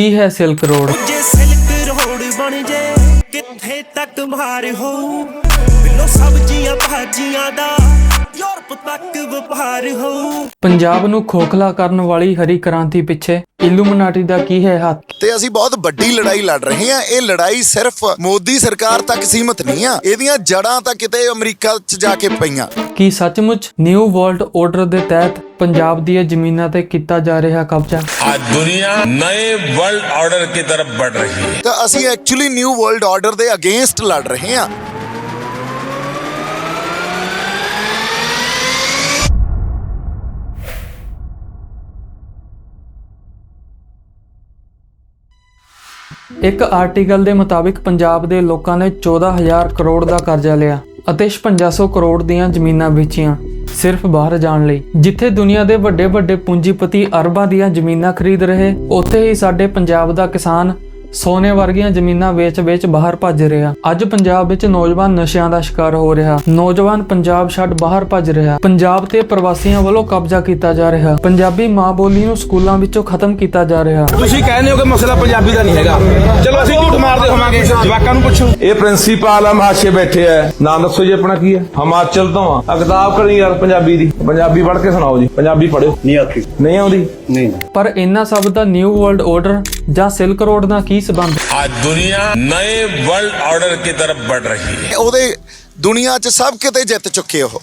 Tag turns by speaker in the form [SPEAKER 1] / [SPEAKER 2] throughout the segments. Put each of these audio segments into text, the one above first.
[SPEAKER 1] ਕੀ ਹੈ silk road?
[SPEAKER 2] ਜੇ silk road ਬਣ ਜੇ, ਕਿੱਥੇ ਤੱਕ ਮਾਰ ਹੋਊ? ਬਿੱਲੋ ਸਬਜ਼ੀਆਂ ਭਾਜੀਆਂ ਦਾ
[SPEAKER 1] ਪੰਜਾਬ ਨੂੰ ਖੋਖਲਾ ਕਰਨ ਵਾਲੀ ਹਰੀ ਕ੍ਰਾਂਤੀ ਪਿੱਛੇ ਇਲੂਮਨਾਟੀ ਦਾ ਕੀ ਹੈ ਹੱਥ?
[SPEAKER 3] ਤੇ ਅਸੀਂ ਬਹੁਤ ਵੱਡੀ ਲੜਾਈ ਲੜ ਰਹੇ ਹਾਂ। ਇਹ ਲੜਾਈ ਸਿਰਫ ਮੋਦੀ ਸਰਕਾਰ ਤੱਕ ਸੀਮਤ ਨਹੀਂ ਆ। ਇਹਦੀਆਂ ਜੜਾਂ ਤਾਂ ਕਿਤੇ ਅਮਰੀਕਾ 'ਚ ਜਾ ਕੇ ਪਈਆਂ।
[SPEAKER 1] ਕੀ ਸੱਚਮੁੱਚ ਨਿਊ ਵਰਲਡ ਆਰਡਰ ਦੇ ਤਹਿਤ ਪੰਜਾਬ ਦੀਆਂ ਜ਼ਮੀਨਾਂ ਤੇ ਕੀਤਾ ਜਾ ਰਿਹਾ ਕਬਜ਼ਾ?
[SPEAKER 4] ਅੱਜ ਦੁਨੀਆ ਨਵੇਂ ਵਰਲਡ ਆਰਡਰ ਦੀ ਤਰਫ ਵੱਧ ਰਹੀ ਹੈ।
[SPEAKER 3] ਤਾਂ ਅਸੀਂ ਐਕਚੁਅਲੀ ਨਿਊ ਵਰਲਡ ਆਰਡਰ ਦੇ ਅਗੇਂਸਟ ਲੜ ਰਹੇ ਹਾਂ।
[SPEAKER 1] ਇੱਕ ਆਰਟੀਕਲ ਦੇ ਮੁਤਾਬਿਕ ਪੰਜਾਬ ਦੇ ਲੋਕਾਂ ਨੇ 14000 ਕਰੋੜ ਦਾ ਕਰਜ਼ਾ ਲਿਆ ਅਤੇ 5600 ਕਰੋੜ ਦੀਆਂ ਜ਼ਮੀਨਾਂ ਵੇਚੀਆਂ, ਸਿਰਫ ਬਾਹਰ ਜਾਣ ਲਈ। ਜਿੱਥੇ ਦੁਨੀਆ ਦੇ ਵੱਡੇ ਵੱਡੇ ਪੂੰਜੀਪਤੀ ਅਰਬਾਂ ਦੀਆਂ ਜ਼ਮੀਨਾਂ ਖਰੀਦ ਰਹੇ, ਉੱਥੇ ਹੀ ਸਾਡੇ ਪੰਜਾਬ ਦਾ ਕਿਸਾਨ ਸੋਨੇ ਵਰਗੀਆਂ ਜ਼ਮੀਨਾਂ ਵੇਚ-ਵੇਚ ਬਾਹਰ ਭੱਜ ਰਿਹਾ। ਅੱਜ ਪੰਜਾਬ ਵਿੱਚ ਨੌਜਵਾਨ ਨਸ਼ਿਆਂ ਦਾ ਸ਼ਿਕਾਰ ਹੋ ਰਿਹਾ। ਨੌਜਵਾਨ ਪੰਜਾਬ ਛੱਡ ਬਾਹਰ ਭੱਜ ਰਿਹਾ। ਪੰਜਾਬ ਤੇ ਪ੍ਰਵਾਸੀਆਂ ਵੱਲੋਂ ਕਬਜ਼ਾ ਕੀਤਾ ਜਾ ਰਿਹਾ। ਪੰਜਾਬੀ ਮਾਂ ਬੋਲੀ ਨੂੰ ਸਕੂਲਾਂ ਵਿੱਚੋਂ ਖਤਮ ਕੀਤਾ ਜਾ ਰਿਹਾ।
[SPEAKER 5] ਤੁਸੀਂ ਕਹਿੰਦੇ ਹੋ ਕਿ ਮਸਲਾ ਪੰਜਾਬੀ ਦਾ ਨਹੀਂ ਹੈਗਾ। ਚਲੋ ਅਸੀਂ ਝੂਠ ਮਾਰਦੇ ਹੋਵਾਂਗੇ ਜਵਾਕਾਂ ਨੂੰ ਪੁੱਛੋ। ਇਹ ਪ੍ਰਿੰਸੀਪਲ ਆ ਮਹਾਸ਼ੇ ਬੈਠੇ ਆ। ਨਾਮ ਦੱਸੋ ਜੀ ਆਪਣਾ ਕੀ ਹੈ ਹਿਮਾਚਲ ਤੋਂ ਆ। ਕਿਤਾਬ ਕਰੀ ਯਾਰ ਪੰਜਾਬੀ ਦੀ। ਪੰਜਾਬੀ ਪੜ੍ਹ ਕੇ ਸੁਣਾਓ ਜੀ। ਪੰਜਾਬੀ ਪੜ੍ਹਿਓ।
[SPEAKER 6] ਨਹੀਂ ਆਤੀ
[SPEAKER 5] ਨਹੀਂ ਆਉਂਦੀ?
[SPEAKER 6] ਨਹੀਂ।
[SPEAKER 1] ਪਰ ਇਹਨਾਂ ਸਭ ਦਾ ਨਿਊ ਵਰਲਡ ਆਰਡਰ ਜਾਂ ਸਿਲਕ ਰੋਡ ਨਾਲ ਕੀ ਸਬੰਧ
[SPEAKER 4] आज दुनिया नए वर्ल्ड ऑर्डर की तरफ बढ़ रही है
[SPEAKER 3] ਉਹਦੇ ਦੁਨੀਆ 'ਚ ਸਭ ਕਿਤੇ ਜਿੱਤ ਚੁੱਕੇ ਉਹ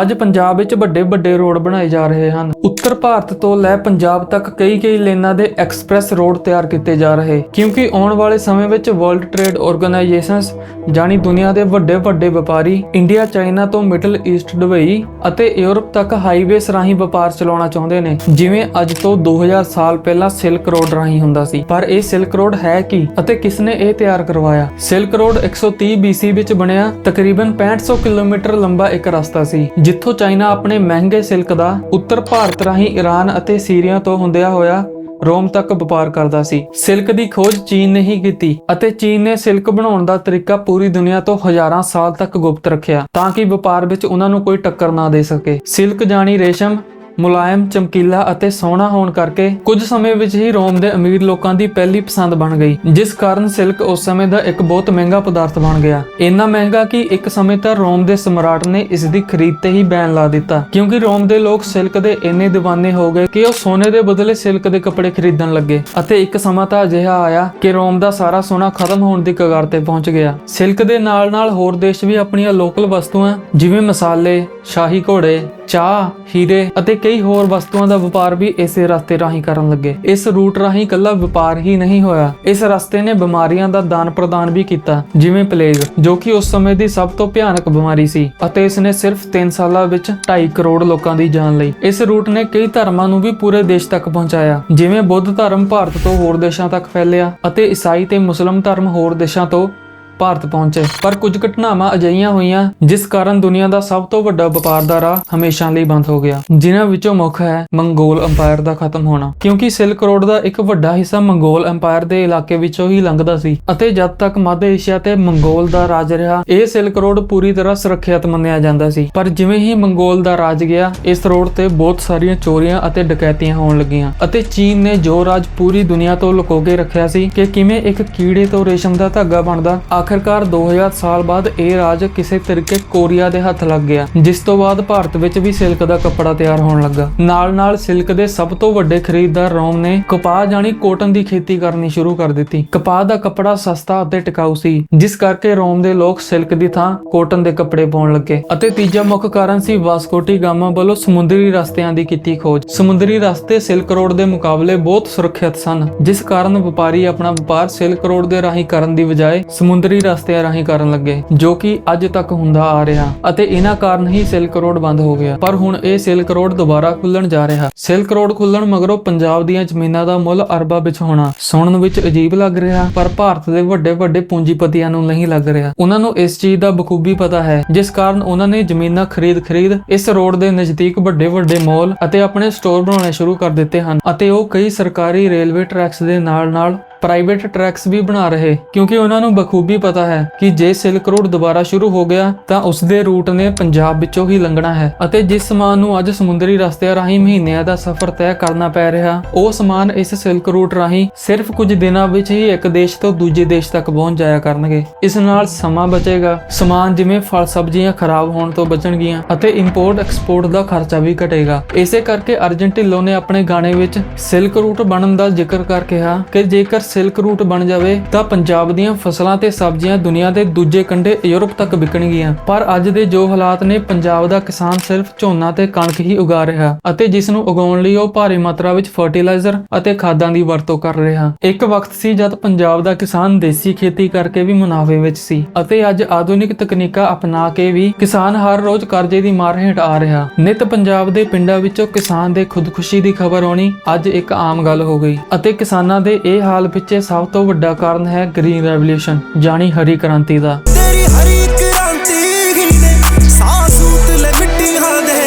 [SPEAKER 1] ਅੱਜ ਪੰਜਾਬ ਵਿੱਚ ਵੱਡੇ ਵੱਡੇ ਰੋਡ ਬਣਾਏ ਜਾ ਰਹੇ ਹਨ। ਉੱਤਰ ਭਾਰਤ ਤੋਂ ਲੈ ਪੰਜਾਬ ਤੱਕ ਕਈ ਕਈ ਲੇਨਾਂ ਦੇ ਐਕਸਪ੍ਰੈਸ ਰੋਡ ਤਿਆਰ ਕੀਤੇ ਜਾ ਰਹੇ, ਕਿਉਂਕਿ ਆਉਣ ਵਾਲੇ ਸਮੇਂ ਵਿੱਚ ਵਰਲਡ ਟ੍ਰੇਡ ਆਰਗੇਨਾਈਜੇਸ਼ਨਸ ਜਾਨੀ ਦੁਨੀਆ ਦੇ ਵੱਡੇ ਵੱਡੇ ਵਪਾਰੀ ਇੰਡੀਆ ਚਾਈਨਾ ਤੋਂ ਮਿਡਲ ਈਸਟ ਦੁਬਈ ਅਤੇ ਯੂਰਪ ਤੱਕ ਹਾਈਵੇਸ ਰਾਹੀਂ ਵਪਾਰ ਚਲਾਉਣਾ ਚਾਹੁੰਦੇ ਨੇ, ਜਿਵੇਂ ਅੱਜ ਤੋਂ 2000 ਸਾਲ ਪਹਿਲਾਂ ਸਿਲਕ ਰੋਡ ਰਾਹੀਂ ਹੁੰਦਾ ਸੀ। ਪਰ ਇਹ ਸਿਲਕ ਰੋਡ ਹੈ ਕੀ ਅਤੇ ਕਿਸ ਨੇ ਇਹ ਤਿਆਰ ਕਰਵਾਇਆ? ਸਿਲਕ ਰੋਡ 130 BC ਵਿੱਚ ਬਣਿਆ, ਤਕਰੀਬਨ 6500 ਕਿਲੋਮੀਟਰ ਲੰਬਾ ਇੱਕ ਰਸਤਾ ਸੀ। ਜਿੱਥੋਂ ਚਾਈਨਾ ਆਪਣੇ ਮਹਿੰਗੇ ਸਿਲਕ ਦਾ ਉੱਤਰ ਭਾਰਤ ਰਾਹੀਂ ਈਰਾਨ ਅਤੇ ਸੀਰੀਆ ਤੋਂ ਹੁੰਦਿਆ ਹੋਇਆ ਰੋਮ ਤੱਕ ਵਪਾਰ ਕਰਦਾ ਸੀ। ਸਿਲਕ ਦੀ ਖੋਜ ਚੀਨ ਨੇ ਹੀ ਕੀਤੀ ਅਤੇ ਚੀਨ ਨੇ ਸਿਲਕ ਬਣਾਉਣ ਦਾ ਤਰੀਕਾ ਪੂਰੀ ਦੁਨੀਆ ਤੋਂ ਹਜ਼ਾਰਾਂ ਸਾਲ ਤੱਕ ਗੁਪਤ ਰੱਖਿਆ ਤਾਂ ਕਿ ਵਪਾਰ ਵਿੱਚ ਉਹਨਾਂ ਨੂੰ ਕੋਈ ਟੱਕਰ ਨਾ ਦੇ ਸਕੇ। ਸਿਲਕ ਜਾਣੀ ਰੇਸ਼ਮ ਮੁਲਾਇਮ, ਚਮਕੀਲਾ ਅਤੇ ਸੋਹਣਾ ਹੋਣ ਕਰਕੇ ਕੁਝ ਸਮੇਂ ਵਿੱਚ ਹੀ ਰੋਮ ਦੇ ਅਮੀਰ ਲੋਕਾਂ ਦੀ ਪਹਿਲੀ ਪਸੰਦ ਬਣ ਗਈ, ਜਿਸ ਕਾਰਨ ਸਿਲਕ ਉਸ ਸਮੇਂ ਦਾ ਇੱਕ ਬਹੁਤ ਮਹਿੰਗਾ ਪਦਾਰਥ ਬਣ ਗਿਆ। ਇੰਨਾ ਮਹਿੰਗਾ ਕਿ ਇੱਕ ਸਮੇਂ ਤਾਂ ਰੋਮ ਦੇ ਸਮਰਾਟ ਨੇ ਇਸ ਦੀ ਖਰੀਦ ਤੇ ਹੀ ਬੈਨ ਲਾ ਦਿੱਤਾ, ਕਿਉਂਕਿ ਰੋਮ ਦੇ ਲੋਕ ਸਿਲਕ ਦੇ ਇੰਨੇ دیਵਾਨੇ ਹੋ ਗਏ ਕਿ ਉਹ ਸੋਨੇ ਦੇ ਬਦਲੇ ਸਿਲਕ ਦੇ ਕੱਪੜੇ ਖਰੀਦਣ ਲੱਗੇ ਅਤੇ ਇੱਕ ਸਮਾਂ ਤਾਂ ਅਜਿਹਾ ਆਇਆ ਕਿ ਰੋਮ ਦਾ ਸਾਰਾ ਸੋਨਾ ਖਤਮ ਹੋਣ ਦੀ ਕਗਾਰ ਤੇ ਪਹੁੰਚ ਗਿਆ। ਸਿਲਕ ਦੇ ਨਾਲ-ਨਾਲ ਹੋਰ ਦੇਸ਼ ਵੀ ਆਪਣੀਆਂ ਲੋਕਲ ਵਸਤੂਆਂ, ਜਿਵੇਂ ਮਸਾਲੇ, ਸ਼ਾਹੀ ਘੋੜੇ, ਚਾਹ, ਹੀਰੇ ਅਤੇ ਕਈ ਹੋਰ ਵਸਤੂਆਂ ਦਾ ਵਪਾਰ ਵੀ ਇਸੇ ਰਸਤੇ ਰਾਹੀਂ ਕਰਨ ਲੱਗੇ। ਇਸ ਰੂਟ ਰਾਹੀਂ ਕੱਲਾ ਵਪਾਰ ਹੀ ਨਹੀਂ ਹੋਇਆ। ਇਸ ਰਸਤੇ ਨੇ ਬਿਮਾਰੀਆਂ ਦਾ ਦਾਨ ਪ੍ਰਦਾਨ ਵੀ ਕੀਤਾ, ਜਿਵੇਂ ਪਲੇਗ, ਜੋ ਕਿ ਉਸ ਸਮੇਂ ਦੀ ਸਭ ਤੋਂ ਭਿਆਨਕ ਬਿਮਾਰੀ ਸੀ ਅਤੇ ਇਸ ਨੇ ਸਿਰਫ 3 ਸਾਲਾਂ ਵਿੱਚ 2.5 ਕਰੋੜ ਲੋਕਾਂ ਦੀ ਜਾਨ ਲਈ। ਇਸ ਰੂਟ ਨੇ ਕਈ ਧਰਮਾਂ ਨੂੰ ਵੀ ਪੂਰੇ ਦੇਸ਼ ਤੱਕ ਪਹੁੰਚਾਇਆ, ਜਿਵੇਂ ਬੁੱਧ ਧਰਮ ਭਾਰਤ ਤੋਂ ਹੋਰ ਦੇਸ਼ਾਂ ਤੱਕ ਫੈਲਿਆ ਅਤੇ ਈਸਾਈ ਤੇ ਮੁਸਲਮ ਧਰਮ ਹੋਰ ਦੇਸ਼ਾਂ ਤੋਂ ਭਾਰਤ ਪਹੁੰਚੇ। ਪਰ ਕੁਝ ਘਟਨਾਵਾਂ ਅਜਿਹੀਆਂ ਹੋਈਆਂ, ਜਿਸ ਕਾਰਨ ਦੁਨੀਆ ਦਾ ਸਭ ਤੋਂ ਵੱਡਾ ਵਪਾਰ ਦਾ ਰਾਹ ਹਮੇਸ਼ਾ ਲਈ ਬੰਦ ਹੋ ਗਿਆ, ਜਿਨ੍ਹਾਂ ਵਿੱਚੋਂ ਮੁੱਖ ਹੈ ਮੰਗੋਲ ਅੰਪਾਇਰ ਦਾ ਖਤਮ ਹੋਣਾ। ਕਿਉਂਕਿ ਸਿਲਕ ਰੋਡ ਦਾ ਇੱਕ ਵੱਡਾ ਹਿੱਸਾ ਮੰਗੋਲ ਅੰਪਾਇਰ ਦੇ ਇਲਾਕੇ ਵਿੱਚੋਂ ਹੀ ਲੰਘਦਾ ਸੀ, ਅਤੇ ਜਦ ਤੱਕ ਮੱਧ ਏਸ਼ੀਆ ਤੇ ਮੰਗੋਲ ਦਾ ਰਾਜ ਰਿਹਾ, ਇਹ ਸਿਲਕ ਰੋਡ ਪੂਰੀ ਤਰ੍ਹਾਂ ਸੁਰੱਖਿਅਤ ਮੰਨਿਆ ਜਾਂਦਾ ਸੀ। ਪਰ ਜਿਵੇਂ ਹੀ ਮੰਗੋਲ ਦਾ ਰਾਜ ਗਿਆ, ਇਸ ਰੋਡ ਤੇ ਬਹੁਤ ਸਾਰੀਆਂ ਚੋਰੀਆਂ ਅਤੇ ਡਕੈਤੀਆਂ ਹੋਣ ਲੱਗੀਆਂ, ਅਤੇ ਚੀਨ ਨੇ ਜੋ ਰਾਜ ਪੂਰੀ ਦੁਨੀਆ ਤੋਂ ਲੁਕੋ ਕੇ ਰੱਖਿਆ ਸੀ ਕਿ ਕਿਵੇਂ ਇੱਕ ਕੀੜੇ ਤੋਂ ਰੇਸ਼ਮ ਦਾ ਧਾਗਾ ਬਣਦਾ ਆਖਰਕਾਰ 2000 ਸਾਲ ਬਾਅਦ ਇਹ ਰਾਜ ਕਿਸੇ ਤਰੀਕੇ ਕੋਰੀਆ ਦੇ ਹੱਥ ਲੱਗ ਗਿਆ, ਜਿਸ ਤੋਂ ਬਾਅਦ ਭਾਰਤ ਵਿੱਚ ਵੀ ਸਿਲਕ ਦਾ ਕੱਪੜਾ ਤਿਆਰ ਹੋਣ ਲੱਗਾ। ਨਾਲ-ਨਾਲ ਸਿਲਕ ਦੇ ਸਭ ਤੋਂ ਵੱਡੇ ਖਰੀਦਦਾਰ ਰੋਮ ਨੇ ਕਪਾਹ ਜਾਨੀ ਕੋਟਨ ਦੀ ਖੇਤੀ ਕਰਨੀ ਸ਼ੁਰੂ ਕਰ ਦਿੱਤੀ। ਕਪਾਹ ਦਾ ਕੱਪੜਾ ਸਸਤਾ ਅਤੇ ਟਿਕਾਊ ਸੀ, ਜਿਸ ਕਰਕੇ ਰੋਮ ਦੇ ਲੋਕ ਸਿਲਕ ਦੀ ਥਾਂ ਕੋਟਨ ਦੇ ਕੱਪੜੇ ਪਾਉਣ ਲੱਗੇ। ਅਤੇ ਤੀਜਾ ਮੁੱਖ ਕਾਰਨ ਸੀ ਵਾਸਕੋਟੀ ਗਾਮਾ ਵੱਲੋਂ ਸਮੁੰਦਰੀ ਰਸਤਿਆਂ ਦੀ ਕੀਤੀ ਖੋਜ। ਸਮੁੰਦਰੀ ਰਸਤੇ ਸਿਲਕ ਰੋਡ ਦੇ ਮੁਕਾਬਲੇ ਬਹੁਤ ਸੁਰੱਖਿਅਤ ਸਨ, ਜਿਸ ਕਾਰਨ ਵਪਾਰੀ ਆਪਣਾ ਵਪਾਰ ਸਿਲਕ ਰੋਡ ਦੇ ਰਾਹੀਂ ਕਰਨ ਦੀ ਬਜਾਏ ਸਮੁੰਦਰੀ ਰਸਤਿਆਂ ਰਾਹੀਂ ਕਰਨ ਲੱਗੇ, ਜੋ ਕਿ ਅੱਜ ਤੱਕ ਹੁੰਦਾ ਆ ਰਿਹਾ ਅਤੇ ਇਹਨਾਂ ਕਾਰਨ ਹੀ ਸਿਲਕ ਰੋਡ ਬੰਦ ਹੋ ਗਿਆ। ਪਰ ਹੁਣ ਇਹ ਸਿਲਕ ਰੋਡ ਦੁਬਾਰਾ ਖੁੱਲਣ ਜਾ ਰਿਹਾ। ਸਿਲਕ ਰੋਡ ਖੁੱਲਣ ਮਗਰੋਂ ਪੰਜਾਬ ਦੀਆਂ ਜ਼ਮੀਨਾਂ ਦਾ ਮੁੱਲ ਅਰਬਾਂ ਵਿੱਚ ਹੋਣਾ ਸੁਣਨ ਵਿੱਚ ਅਜੀਬ ਲੱਗ ਰਿਹਾ, ਪਰ ਭਾਰਤ ਦੇ ਵੱਡੇ ਵੱਡੇ ਪੂੰਜੀਪਤੀਆਂ ਨੂੰ ਨਹੀਂ ਲੱਗ ਰਿਹਾ। ਉਹਨਾਂ ਨੂੰ ਇਸ ਚੀਜ਼ ਦਾ ਬਖੂਬੀ ਪਤਾ ਹੈ, ਜਿਸ ਕਾਰਨ ਉਹਨਾਂ ਨੇ ਜ਼ਮੀਨਾਂ ਖਰੀਦ-ਖਰੀਦ ਇਸ ਰੋਡ ਦੇ ਨਜ਼ਦੀਕ ਵੱਡੇ ਵੱਡੇ ਮਾਲ ਅਤੇ ਆਪਣੇ ਸਟੋਰ ਬਣਾਉਣੇ ਸ਼ੁਰੂ ਕਰ ਦਿੱਤੇ ਹਨ ਅਤੇ ਉਹ ਕਈ ਸਰਕਾਰੀ ਰੇਲਵੇ ਟਰੈਕਸ ਦੇ ਨਾਲ-ਨਾਲ ਪ੍ਰਾਈਵੇਟ ਟਰੈਕਸ ਵੀ ਬਣਾ ਰਹੇ, ਕਿਉਂਕਿ ਉਹਨਾਂ ਨੂੰ ਬਖੂਬੀ ਪਤਾ ਹੈ ਕਿ ਜੇ ਸਿਲਕ ਰੋਡ ਦੁਬਾਰਾ ਸ਼ੁਰੂ ਹੋ ਗਿਆ, ਤਾਂ ਉਸ ਦੇ ਰੂਟ ਨੇ ਪੰਜਾਬ ਵਿੱਚੋਂ ਹੀ ਲੰਘਣਾ ਹੈ ਅਤੇ ਜਿਸ ਸਮਾਨ ਨੂੰ ਅੱਜ ਸਮੁੰਦਰੀ ਰਸਤਿਆਂ ਰਾਹੀਂ ਮਹੀਨਿਆਂ ਦਾ ਸਫ਼ਰ ਤੈਅ ਕਰਨਾ ਪੈ ਰਿਹਾ, ਉਹ ਸਮਾਨ ਇਸ ਸਿਲਕ ਰੂਟ ਰਾਹੀਂ ਸਿਰਫ ਕੁਝ ਦਿਨਾਂ ਵਿੱਚ ਹੀ ਇੱਕ ਦੇਸ਼ ਤੋਂ ਦੂਜੇ ਦੇਸ਼ ਤੱਕ ਪਹੁੰਚ ਜਾਇਆ ਕਰਨਗੇ। ਇਸ ਨਾਲ ਸਮਾਂ ਬਚੇਗਾ। ਸਮਾਨ ਜਿਵੇਂ ਫਲ ਸਬਜ਼ੀਆਂ ਖਰਾਬ ਹੋਣ ਤੋਂ ਬਚਣਗੀਆਂ ਅਤੇ ਇੰਪੋਰਟ ਐਕਸਪੋਰਟ ਦਾ ਖਰਚਾ ਵੀ ਘਟੇਗਾ। ਇਸੇ ਕਰਕੇ ਅਰਜਨ ਢਿੱਲੋਂ ਨੇ ਆਪਣੇ ਗਾਣੇ ਵਿੱਚ ਸਿਲਕ ਰੂਟ ਬਣਨ ਦਾ ਜ਼ਿਕਰ ਕਰ ਕਿਹਾ ਕਿ ਜੇਕਰ ਸਿਲਕ ਰੂਟ ਬਣ ਜਾਵੇ, ਤਾਂ ਪੰਜਾਬ ਦੀਆਂ ਫਸਲਾਂ ਤੇ ਸਬਜ਼ੀਆਂ ਦੁਨੀਆ ਦੇ ਦੂਜੇ ਕੰਢੇ ਯੂਰਪ ਤੱਕ ਵਿਕਣਗੀਆਂ। ਪਰ ਅੱਜ ਦੇ ਜੋ ਹਾਲਾਤ ਨੇ, ਪੰਜਾਬ ਦਾ ਕਿਸਾਨ ਸਿਰਫ ਝੋਨਾ ਤੇ ਕਣਕ ਹੀ ਉਗਾ ਰਿਹਾ ਅਤੇ ਜਿਸ ਨੂੰ ਉਗਾਉਣ ਲਈ ਉਹ ਭਾਰੀ ਮਾਤਰਾ ਵਿੱਚ ਫਰਟੀਲਾਈਜ਼ਰ ਅਤੇ ਖਾਦਾਂ ਦੀ ਵਰਤੋਂ ਕਰ ਰਿਹਾ। ਇੱਕ ਵਕਤ ਸੀ ਜਦ ਪੰਜਾਬ ਦਾ ਕਿਸਾਨ ਦੇਸੀ ਖੇਤੀ ਕਰਕੇ ਵੀ ਮੁਨਾਫੇ ਵਿੱਚ ਸੀ ਅਤੇ ਅੱਜ ਆਧੁਨਿਕ ਤਕਨੀਕਾਂ ਅਪਣਾ ਕੇ ਵੀ ਕਿਸਾਨ ਹਰ ਰੋਜ਼ ਕਰਜ਼ੇ ਦੀ ਮਾਰ ਹੇਠ ਆ ਰਿਹਾ। ਨਿਤ ਪੰਜਾਬ ਦੇ ਪਿੰਡਾਂ ਵਿੱਚੋਂ ਕਿਸਾਨ ਦੇ ਖੁਦਕੁਸ਼ੀ ਦੀ ਖਬਰ ਆਉਣੀ ਅੱਜ ਇੱਕ ਆਮ ਗੱਲ ਹੋ ਗਈ ਅਤੇ ਕਿਸਾਨਾਂ ਦੇ ਇਹ ਹਾਲ ਪਿੱਛੇ ਸਭ ਤੋਂ ਵੱਡਾ ਕਾਰਨ ਹੈ ਗ੍ਰੀਨ ਰੈਵੋਲੂਸ਼ਨ ਜਾਣੀ ਹਰੀ ਕ੍ਰਾਂਤੀ ਦਾ।
[SPEAKER 2] ਤੇਰੀ ਹਰੀ ਕ੍ਰਾਂਤੀ ਹੀ ਨੇ ਸਾਹ ਸੂਤ ਲੈ ਮਿੱਟੀਆਂ ਦੇ।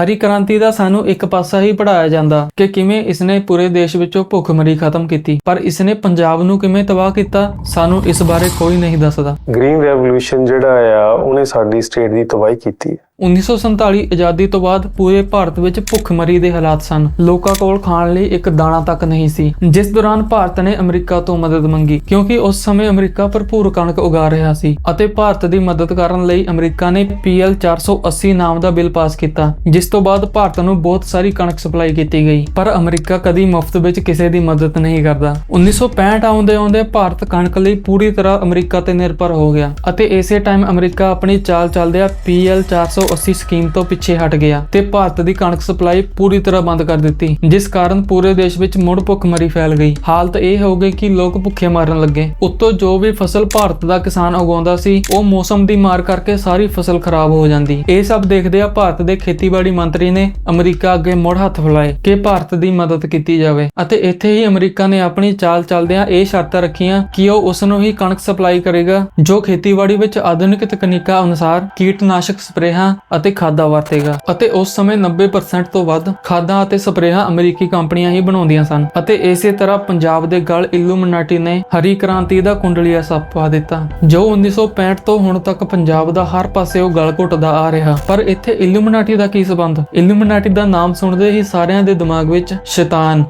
[SPEAKER 1] ਹਰੀ ਕ੍ਰਾਂਤੀ ਦਾ ਸਾਨੂੰ ਇੱਕ ਪਾਸਾ ਹੀ ਪੜਾਇਆ ਜਾਂਦਾ ਕਿ ਕਿਵੇਂ ਇਸਨੇ ਪੂਰੇ ਦੇਸ਼ ਵਿੱਚੋਂ ਭੁੱਖਮਰੀ ਖਤਮ ਕੀਤੀ। ਪਰ ਇਸਨੇ ਪੰਜਾਬ ਨੂੰ ਕਿਵੇਂ ਤਬਾਹ ਕੀਤਾ ਸਾਨੂੰ ਇਸ ਬਾਰੇ ਕੋਈ ਨਹੀਂ ਦੱਸਦਾ।
[SPEAKER 6] ਗ੍ਰੀਨ ਰੈਵੋਲੂਸ਼ਨ ਜਿਹੜਾ ਆ ਉਹਨੇ ਸਾਡੀ ਸਟੇਟ ਦੀ ਤਬਾਹੀ ਕੀਤੀ ਹੈ।
[SPEAKER 1] 1947 ਆਜ਼ਾਦੀ ਤੋਂ ਬਾਅਦ ਪੂਰੇ ਭਾਰਤ ਵਿੱਚ ਭੁੱਖਮਰੀ ਦੇ ਹਾਲਾਤ ਸਨ। ਲੋਕਾਂ ਕੋਲ ਖਾਣ ਲਈ ਇੱਕ ਦਾਣਾ ਤੱਕ ਨਹੀਂ ਸੀ। ਜਿਸ ਦੌਰਾਨ ਭਾਰਤ ਨੇ ਅਮਰੀਕਾ ਤੋਂ ਮਦਦ ਮੰਗੀ, ਕਿਉਂਕਿ ਉਸ ਸਮੇਂ ਅਮਰੀਕਾ ਭਰਪੂਰ ਕਣਕ ਉਗਾ ਰਿਹਾ ਸੀ ਅਤੇ ਭਾਰਤ ਦੀ ਮਦਦ ਕਰਨ ਲਈ ਅਮਰੀਕਾ ਨੇ PL 480 ਨਾਮ ਦਾ ਬਿੱਲ ਪਾਸ ਕੀਤਾ, ਜਿਸ ਤੋਂ ਬਾਅਦ ਭਾਰਤ ਨੂੰ ਬਹੁਤ ਸਾਰੀ ਕਣਕ ਸਪਲਾਈ ਕੀਤੀ ਗਈ। ਪਰ ਅਮਰੀਕਾ ਕਦੀ ਮੁਫਤ ਵਿੱਚ ਕਿਸੇ ਦੀ ਮਦਦ ਨਹੀਂ ਕਰਦਾ। 1965 ਆਉਂਦੇ ਆਉਂਦੇ ਭਾਰਤ ਕਣਕ ਲਈ ਪੂਰੀ ਤਰ੍ਹਾਂ ਅਮਰੀਕਾ ਤੇ ਨਿਰਭਰ ਹੋ ਗਿਆ ਅਤੇ ਇਸੇ ਟਾਈਮ ਅਮਰੀਕਾ ਆਪਣੀ ਚਾਲ ਚੱਲਦਿਆਂ PL 480 ਸਕੀਮ ਤੋਂ ਪਿੱਛੇ ਹਟ ਗਿਆ ਤੇ ਭਾਰਤ ਦੀ ਕਣਕ ਸਪਲਾਈ ਪੂਰੀ ਤਰ੍ਹਾਂ ਬੰਦ ਕਰ ਦਿੱਤੀ, ਜਿਸ ਕਾਰਨ ਪੂਰੇ ਦੇਸ਼ ਵਿੱਚ ਮੁੜ ਭੁੱਖਮਰੀ ਫੈਲ ਗਈ। ਹਾਲਤ ਇਹ ਹੋ ਗਈ ਕਿ ਲੋਕ ਭੁੱਖੇ ਮਰਨ ਲੱਗੇ। ਉੱਤੋਂ ਜੋ ਵੀ ਫਸਲ ਭਾਰਤ ਦਾ ਕਿਸਾਨ ਉਗਾਉਂਦਾ ਸੀ, ਉਹ ਮੌਸਮ ਦੀ ਮਾਰ ਕਰਕੇ ਸਾਰੀ ਫਸਲ ਖਰਾਬ ਹੋ ਜਾਂਦੀ। ਇਹ ਸਭ ਦੇਖਦੇ ਆ ਭਾਰਤ ਦੇ ਖੇਤੀਬਾੜੀ ਮੰਤਰੀ ਨੇ ਅਮਰੀਕਾ ਅੱਗੇ ਮੁੜ ਹੱਥ ਫੈਲਾਏ ਕਿ ਭਾਰਤ ਦੀ ਮਦਦ ਕੀਤੀ ਜਾਵੇ। ਅਤੇ ਇੱਥੇ ਹੀ ਅਮਰੀਕਾ ਨੇ ਆਪਣੀ ਚਾਲ ਚੱਲਦਿਆਂ ਇਹ ਸ਼ਰਤਾਂ ਰੱਖੀਆਂ ਕਿ ਉਹ ਉਸ ਨੂੰ ਹੀ ਕਣਕ ਸਪਲਾਈ ਕਰੇਗਾ, ਜੋ ਖੇਤੀਬਾੜੀ ਵਿੱਚ ਆਧੁਨਿਕ ਤਕਨੀਕਾਂ ਅਨੁਸਾਰ ਕੀਟਨਾਸ਼ਕ ਸਪਰੇਹਾਂ ਅਤੇ ਖਾਦਾਂ ਵਰਤੇਗਾ ਅਤੇ ਉਸ ਸਮੇਂ 90% ਤੋਂ ਵੱਧ ਖਾਦਾਂ ਅਤੇ ਸਪਰੇਹਾਂ ਅਮਰੀਕੀ ਕੰਪਨੀਆਂ ਹੀ ਬਣਾਉਂਦੀਆਂ ਸਨ ਅਤੇ ਇਸੇ ਤਰ੍ਹਾਂ ਪੰਜਾਬ ਦੇ ਗਲ ਇਲੂਮਨਾਟੀ ਨੇ ਹਰੀ ਕ੍ਰਾਂਤੀ ਦਾ ਕੁੰਡਲੀਆ ਸੱਪ ਪਾ ਦਿੱਤਾ, ਜੋ 1965 ਤੋਂ ਹੁਣ ਤੱਕ ਪੰਜਾਬ ਦਾ ਹਰ ਪਾਸੇ ਉਹ ਗਲ ਘੁੱਟਦਾ ਆ ਰਿਹਾ। ਪਰ ਇੱਥੇ ਇਲੂਮਨਾਟੀ ਦਾ ਕੀ ਸਬੰਧ? ਇਲੂਮਨਾਟੀ ਦਾ ਨਾਮ ਸੁਣਦੇ ਹੀ ਸਾਰਿਆਂ ਦੇ ਦਿਮਾਗ ਵਿੱਚ ਸ਼ੈਤਾਨ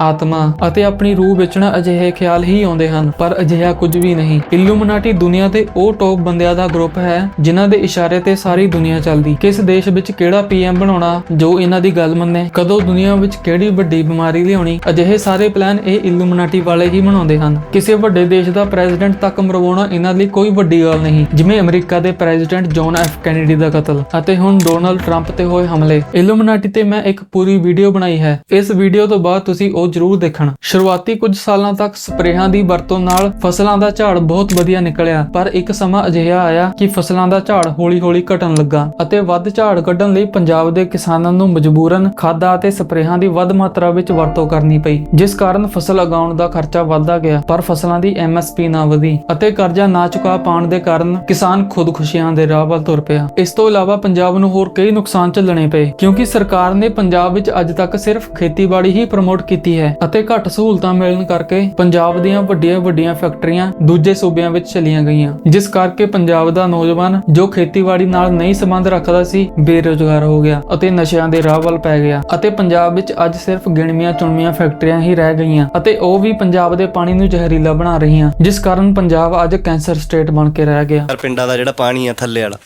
[SPEAKER 1] ਆਤਮਾ ਅਤੇ ਆਪਣੀ ਰੂਹ ਵੇਚਣਾ ਅਜਿਹੇ ਖਿਆਲ ਹੀ ਆਉਂਦੇ ਹਨ, ਪਰ ਅਜਿਹਾ ਕੁਝ ਵੀ ਨਹੀਂ। ਇਲੂਮਿਨਾਟੀ ਦੁਨੀਆ ਦੇ ਉਹ ਟੌਪ ਬੰਦਿਆਂ ਦਾ ਗਰੁੱਪ ਹੈ, ਜਿਨ੍ਹਾਂ ਦੇ ਇਸ਼ਾਰੇ ਤੇ ਸਾਰੀ ਦੁਨੀਆ ਚੱਲਦੀ। ਕਿਸ ਦੇਸ਼ ਵਿੱਚ ਕਿਹੜਾ ਪੀਐਮ ਬਣਾਉਣਾ, ਜੋ ਇਹਨਾਂ ਦੀ ਗੱਲ ਮੰਨੇ, ਕਦੋਂ ਦੁਨੀਆ ਵਿੱਚ ਕਿਹੜੀ ਵੱਡੀ ਬਿਮਾਰੀ ਲਿਆਉਣੀ, ਅਜਿਹੇ ਸਾਰੇ ਪਲਾਨ ਇਹ ਇਲੂਮਿਨਾਟੀ ਵਾਲੇ ਹੀ ਬਣਾਉਂਦੇ ਹਨ। ਕਿਸੇ ਵੱਡੇ ਦੇਸ਼ ਦਾ ਪ੍ਰੈਜ਼ੀਡੈਂਟ ਤੱਕ ਮਰਵਾਉਣਾ ਇਹਨਾਂ ਲਈ ਕੋਈ ਵੱਡੀ ਗੱਲ ਨਹੀਂ, ਜਿਵੇਂ ਅਮਰੀਕਾ ਦੇ ਪ੍ਰੈਜ਼ੀਡੈਂਟ ਜੌਨ ਐਫ ਕੈਨੇਡੀ ਦਾ ਕਤਲ ਅਤੇ ਹੁਣ ਡੋਨਲਡ ਟਰੰਪ ਤੇ ਹੋਏ ਹਮਲੇ। ਇਲੂਮਿਨਾਟੀ ਤੇ ਮੈਂ ਇੱਕ ਪੂਰੀ ਵੀਡੀਓ ਬਣਾਈ ਹੈ। ਇਸ ਵੀਡੀਓ ਤੋਂ ਬਾਅਦ ਤੁਸੀਂ ਉਹ ਜ਼ਰੂਰ ਦੇਖਣ। ਸ਼ੁਰੂਆਤੀ ਕੁਝ ਸਾਲਾਂ ਤੱਕ ਸਪਰੇਹਾਂ ਦੀ ਵਰਤੋਂ ਨਾਲ ਫਸਲਾਂ ਦਾ ਝਾੜ ਬਹੁਤ ਵਧੀਆ ਨਿਕਲਿਆ, ਪਰ ਇੱਕ ਸਮਾਂ ਅਜਿਹਾ ਆਇਆ ਕਿ ਫਸਲਾਂ ਦਾ ਝਾੜ ਹੌਲੀ-ਹੌਲੀ ਘਟਣ ਲੱਗਾ ਅਤੇ ਵੱਧ ਝਾੜ ਕੱਢਣ ਲਈ ਪੰਜਾਬ ਦੇ ਕਿਸਾਨਾਂ ਨੂੰ ਮਜਬੂਰਨ ਖਾਦਾਂ ਅਤੇ ਸਪਰੇਹਾਂ ਦੀ ਵੱਧ ਮਾਤਰਾ ਵਿੱਚ ਵਰਤੋਂ ਕਰਨੀ ਪਈ, ਜਿਸ ਕਾਰਨ ਫਸਲ ਉਗਾਉਣ ਦਾ ਖਰਚਾ ਵੱਧਦਾ ਗਿਆ, ਪਰ ਫਸਲਾਂ ਦੀ ਐਮਐਸਪੀ ਨਾ ਵਧੀ ਅਤੇ ਕਰਜ਼ਾ ਨਾ ਚੁਕਾ ਪਾਉਣ ਦੇ ਕਾਰਨ ਕਿਸਾਨ ਖੁਦਕੁਸ਼ੀਆਂ ਦੇ ਰਾਹ ਵੱਲ ਤੁਰ ਪਿਆ। ਇਸ ਤੋਂ ਇਲਾਵਾ ਪੰਜਾਬ ਨੂੰ ਹੋਰ ਕਈ ਨੁਕਸਾਨ ਝੱਲਣੇ ਪਏ, ਕਿਉਂਕਿ ਸਰਕਾਰ ਨੇ ਪੰਜਾਬ ਵਿੱਚ ਅੱਜ ਤੱਕ ਸਿਰਫ ਖੇਤੀਬਾੜੀ ਹੀ ਪ੍ਰਮੋਟ ਕੀਤੀ ਹੈ ਅਤੇ ਘੱਟ ਸਹੂਲਤਾਂ ਮਿਲਣ ਕਰਕੇ ਪੰਜਾਬ ਦੀਆਂ ਵੱਡੀਆਂ-ਵੱਡੀਆਂ ਫੈਕਟਰੀਆਂ ਦੂਜੇ ਸੂਬਿਆਂ ਵਿੱਚ ਚਲੀਆਂ ਗਈਆਂ। ਜਿਸ ਕਰਕੇ ਪੰਜਾਬ ਦਾ ਨੌਜਵਾਨ ਜੋ ਖੇਤੀਬਾੜੀ ਨਾਲ ਨਹੀਂ ਸੰਬੰਧ ਰੱਖਦਾ ਸੀ, ਬੇਰੁਜ਼ਗਾਰ ਹੋ ਗਿਆ ਅਤੇ ਨਸ਼ਿਆਂ ਦੇ ਰਾਹ ਵੱਲ ਪੈ ਗਿਆ ਅਤੇ ਪੰਜਾਬ ਵਿੱਚ ਅੱਜ ਸਿਰਫ ਗਿਣਵੀਆਂ ਚੁਣਵੀਆਂ ਫੈਕਟਰੀਆਂ ਹੀ ਰਹਿ ਗਈਆਂ ਅਤੇ ਉਹ ਵੀ ਪੰਜਾਬ ਦੇ ਪਾਣੀ ਨੂੰ ਜ਼ਹਿਰੀਲਾ ਬਣਾ ਰਹੀਆਂ। ਜਿਸ ਕਾਰਨ ਪੰਜਾਬ ਅੱਜ ਕੈਂਸਰ ਸਟੇਟ ਬਣ ਕੇ ਰਹਿ ਗਿਆ।
[SPEAKER 7] ਪਿੰਡਾਂ ਦਾ ਜਿਹੜਾ ਪਾਣੀ ਆ, ਥੱਲੇ ਵਾਲਾ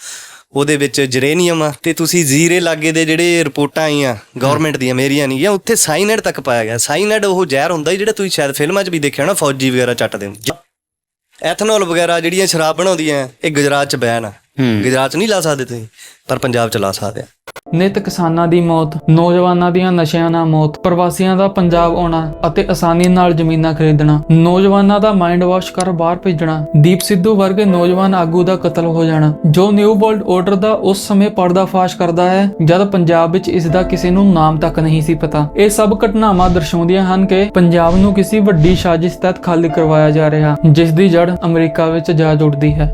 [SPEAKER 7] ਉਹਦੇ ਵਿੱਚ ਜਰੇਨੀਅਮ ਆ, ਤੇ ਤੁਸੀਂ ਜ਼ੀਰੇ ਲਾਗੇ ਦੇ ਜਿਹੜੇ ਰਿਪੋਰਟਾਂ ਆਈਆਂ ਗਵਰਨਮੈਂਟ ਦੀਆਂ, ਮੇਰੀਆਂ ਨਹੀਂ ਗਿਆ ਉੱਥੇ ਸਾਈਨਾਈਡ ਤੱਕ ਪਾਇਆ ਗਿਆ। ਸਾਈਨਾਈਡ ਉਹ ਜ਼ਹਿਰ ਹੁੰਦਾ ਜਿਹੜਾ ਤੁਸੀਂ ਸ਼ਾਇਦ ਫਿਲਮਾਂ 'ਚ ਵੀ ਦੇਖਿਆ ਹੋਣਾ, ਫੌਜੀ ਵਗੈਰਾ ਚੱਟਦੇ ਹੁੰਦੇ। ਐਥਨੋਲ ਵਗੈਰਾ ਜਿਹੜੀਆਂ ਸ਼ਰਾਬ ਬਣਾਉਂਦੀਆਂ, ਇਹ ਗੁਜਰਾਤ 'ਚ ਬੈਨ ਆ। ਗੁਜਰਾਤ 'ਚ ਨਹੀਂ ਲਾ ਸਕਦੇ ਤੁਸੀਂ ਪਰ ਪੰਜਾਬ 'ਚ ਲਾ ਸਕਦੇ ਆ।
[SPEAKER 1] ਨਿਤ ਕਿਸਾਨਾਂ ਦੀ ਮੌਤ ਨੌਜਵਾਨਾਂ ਦੀਆਂ ਨਸ਼ਿਆਂ ਨਾਲ ਮੌਤ ਪ੍ਰਵਾਸੀਆਂ ਦਾ ਪੰਜਾਬ ਆਉਣਾ ਅਤੇ ਆਸਾਨੀ ਨਾਲ ਜ਼ਮੀਨਾਂ ਖਰੀਦਣਾ ਨੌਜਵਾਨਾਂ ਦਾ ਮਾਈਂਡ ਵਾਸ਼ ਕਰ ਬਾਹਰ ਭੇਜਣਾ ਦੀਪ ਸਿੱਧੂ ਵਰਗੇ ਨੌਜਵਾਨ ਆਗੂ ਦਾ ਕਤਲ ਹੋ ਜਾਣਾ। ਜੋ ਨਿਊ ਵਰਲਡ ਆਰਡਰ ਦਾ ਉਸ ਸਮੇਂ ਪਰਦਾਫਾਸ਼ ਕਰਦਾ ਹੈ ਜਦ ਪੰਜਾਬ ਵਿੱਚ ਇਸ ਦਾ ਕਿਸੇ ਨੂੰ ਨਾਮ ਤੱਕ ਨਹੀਂ ਸੀ ਪਤਾ। ਇਹ ਸਭ ਘਟਨਾਵਾਂ ਦਰਸਾਉਂਦੀਆਂ ਹਨ ਕਿ ਪੰਜਾਬ ਨੂੰ ਕਿਸੇ ਵੱਡੀ ਸਾਜ਼ਿਸ਼ ਤਹਿਤ ਖਾਲੀ ਕਰਵਾਇਆ ਜਾ ਰਿਹਾ ਜਿਸ ਦੀ ਜੜ ਅਮਰੀਕਾ ਵਿੱਚ ਜਾ ਜੁੜਦੀ ਹੈ।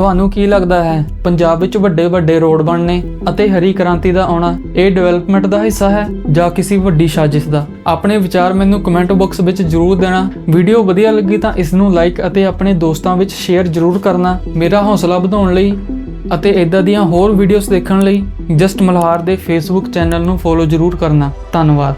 [SPEAKER 1] ਤੁਹਾਨੂੰ ਕੀ ਲੱਗਦਾ ਹੈ? ਪੰਜਾਬ ਵਿੱਚ ਵੱਡੇ ਵੱਡੇ ਰੋਡ ਬਣਨੇ ਅਤੇ ਹਰੀ ਕ੍ਰਾਂਤੀ ਦਾ ਆਉਣਾ ਇਹ ਡਿਵੈਲਪਮੈਂਟ ਦਾ ਹਿੱਸਾ ਹੈ ਜਾਂ ਕਿਸੇ ਵੱਡੀ ਸਾਜ਼ਿਸ਼ ਦਾ? ਆਪਣੇ ਵਿਚਾਰ ਮੈਨੂੰ ਕਮੈਂਟ ਬਾਕਸ ਵਿੱਚ ਜਰੂਰ ਦੇਣਾ। ਵੀਡੀਓ ਵਧੀਆ ਲੱਗੀ ਤਾਂ ਇਸ ਨੂੰ ਲਾਈਕ ਅਤੇ ਆਪਣੇ ਦੋਸਤਾਂ ਵਿੱਚ ਸ਼ੇਅਰ ਜਰੂਰ ਕਰਨਾ। ਮੇਰਾ ਹੌਸਲਾ ਵਧਾਉਣ ਲਈ ਅਤੇ ਇਦਾਂ ਦੀਆਂ ਹੋਰ ਵੀਡੀਓਜ਼ ਦੇਖਣ ਲਈ ਜਸਟ ਮਲਹਾਰ ਦੇ ਫੇਸਬੁੱਕ ਚੈਨਲ ਨੂੰ ਫੋਲੋ ਜਰੂਰ ਕਰਨਾ। ਧੰਨਵਾਦ।